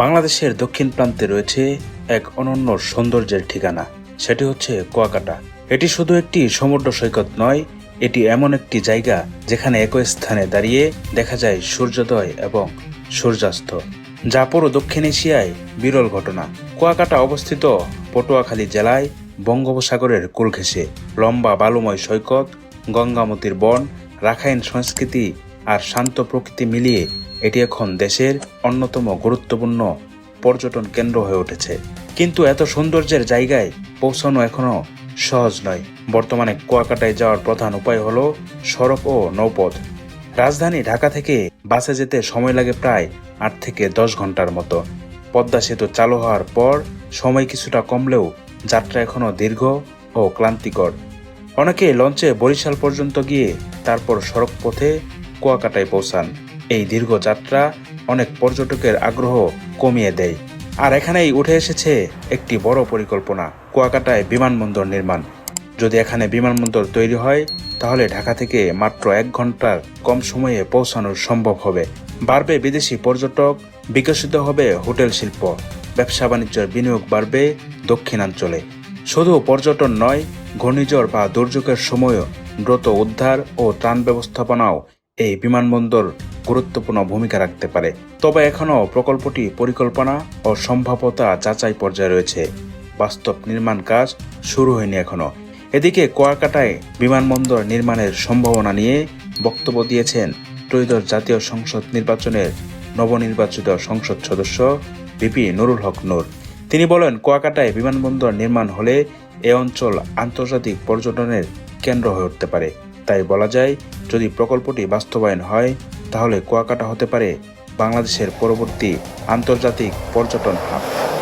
বাংলাদেশের দক্ষিণ প্রান্তে রয়েছে এক অনন্য সৌন্দর্যের ঠিকানা, সেটি হচ্ছে কুয়াকাটা। এটি শুধু একটি সমুদ্র সৈকত নয়, এটি এমন একটি জায়গা যেখানে একই স্থানে দাঁড়িয়ে দেখা যায় সূর্যোদয় এবং সূর্যাস্ত, যা পুরো দক্ষিণ এশিয়ায় বিরল ঘটনা। কুয়াকাটা অবস্থিত পটুয়াখালী জেলায় বঙ্গোপসাগরের কুল ঘেঁষে লম্বা বালুময় সৈকত, গঙ্গামতির বন, রাখাইন সংস্কৃতি আর শান্ত প্রকৃতি মিলিয়ে এটি এখন দেশের অন্যতম গুরুত্বপূর্ণ পর্যটন কেন্দ্র হয়ে উঠেছে। কিন্তু এত সৌন্দর্যের জায়গায় পৌঁছানো এখনও সহজ নয়। বর্তমানে কুয়াকাটায় যাওয়ার প্রধান উপায় হল সড়ক ও নৌপথ। রাজধানী ঢাকা থেকে বাসে যেতে সময় লাগে প্রায় আট থেকে দশ ঘণ্টার মতো। পদ্মা সেতু চালু হওয়ার পর সময় কিছুটা কমলেও যাত্রা এখনও দীর্ঘ ও ক্লান্তিকর। অনেকে লঞ্চে বরিশাল পর্যন্ত গিয়ে তারপর সড়ক পথে কুয়াকাটায় পৌঁছান। এই দীর্ঘ যাত্রা অনেক পর্যটকের আগ্রহ কমিয়ে দেয়। আর এখানেই উঠে এসেছে একটি বড় পরিকল্পনা, কুয়াকাটায় বিমানবন্দর নির্মাণ। যদি এখানে বিমানবন্দর তৈরি হয়, তাহলে ঢাকা থেকে মাত্র এক ঘণ্টার কম সময়ে পৌঁছানো সম্ভব হবে। বাড়বে বিদেশি পর্যটক, বিকশিত হবে হোটেল শিল্প। ব্যবসা বাণিজ্যের বিনিয়োগ বাড়বে দক্ষিণাঞ্চলে। শুধু পর্যটন নয়, ঘূর্ণিঝড় বা দুর্যোগের সময়ও দ্রুত উদ্ধার ও ত্রাণ ব্যবস্থাপনাও এই বিমানবন্দর গুরুত্বপূর্ণ ভূমিকা রাখতে পারে। তবে এখনও প্রকল্পটি পরিকল্পনা ও সম্ভাব্যতা যাচাই পর্যায়ে রয়েছে। বাস্তব নির্মাণ কাজ শুরু হয়নি এখনও। এদিকে কুয়াকাটায় বিমানবন্দর নির্মাণের সম্ভাবনা নিয়ে বক্তব্য দিয়েছেন ত্রয়োদশ জাতীয় সংসদ নির্বাচনের নবনির্বাচিত সংসদ সদস্য বিপি নুরুল হক নূর। তিনি বলেন, কুয়াকাটায় বিমানবন্দর নির্মাণ হলে এ অঞ্চল আন্তর্জাতিক পর্যটনের কেন্দ্র হয়ে উঠতে পারে। তাই বলা যায়, যদি প্রকল্পটি বাস্তবায়ন হয়, তাহলে কুয়াকাটা হতে পারে বাংলাদেশের পরবর্তী আন্তর্জাতিক পর্যটন হাব।